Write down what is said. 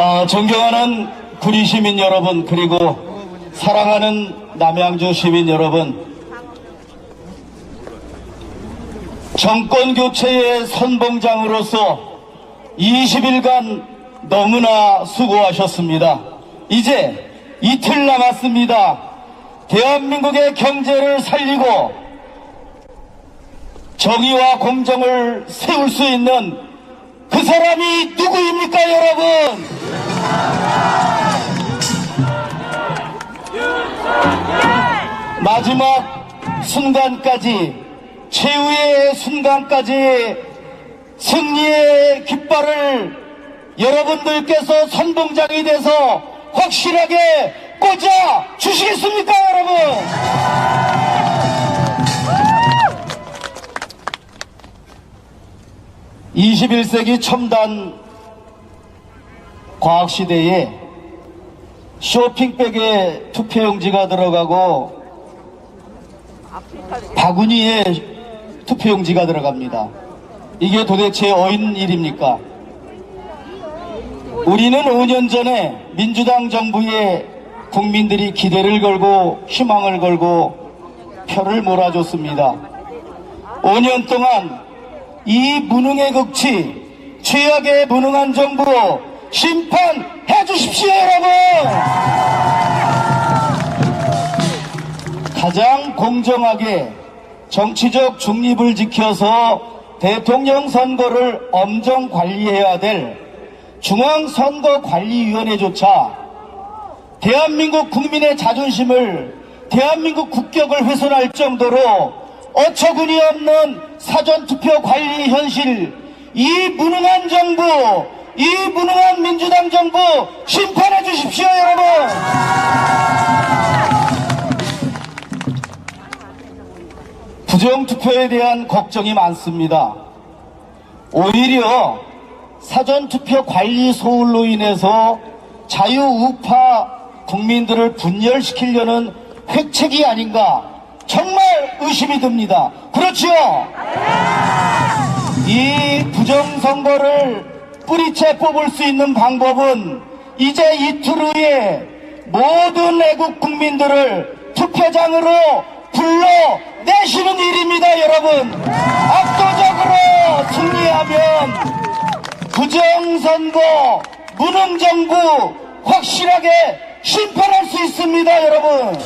아, 존경하는 구리 시민 여러분 그리고 사랑하는 남양주 시민 여러분 정권 교체의 선봉장으로서 20일간 너무나 수고하셨습니다. 이제 이틀 남았습니다. 대한민국의 경제를 살리고 정의와 공정을 세울 수 있는 그 사람이 누구입니까, 여러분? 마지막 순간까지, 최후의 순간까지 승리의 깃발을 여러분들께서 선봉장이 돼서 확실하게 꽂아 주시겠습니까, 여러분? (21세기) 첨단 과학 시대에 쇼핑백에 투표용지가 들어가고 바구니에 투표용지가 들어갑니다. 이게 도대체 어인 일입니까? 우리는 5년 전에 민주당 정부에 국민들이 기대를 걸고 희망을 걸고 표를 몰아줬습니다. 5년 동안 이 무능의 극치, 최악의 무능한 정부 심판해 주십시오, 여러분! 가장 공정하게 정치적 중립을 지켜서 대통령 선거를 엄정 관리해야 될 중앙선거관리위원회조차 대한민국 국민의 자존심을 대한민국 국격을 훼손할 정도로 어처구니 없는 사전투표 관리 현실 이 무능한 정부 이 무능한 민주당 정부 심판해 주십시오 여러분 부정투표에 대한 걱정이 많습니다. 오히려 사전투표 관리 소홀로 인해서 자유우파 국민들을 분열시키려는 획책이 아닌가 정말 의심이 듭니다. 그렇지요? 이 부정선거를 뿌리채 뽑을 수 있는 방법은 이제 이틀 후에 모든 애국 국민들을 투표장으로 불러내시는 일입니다, 여러분. 압도적으로 승리하면 부정선거, 무능정부 확실하게 심판할 수 있습니다, 여러분.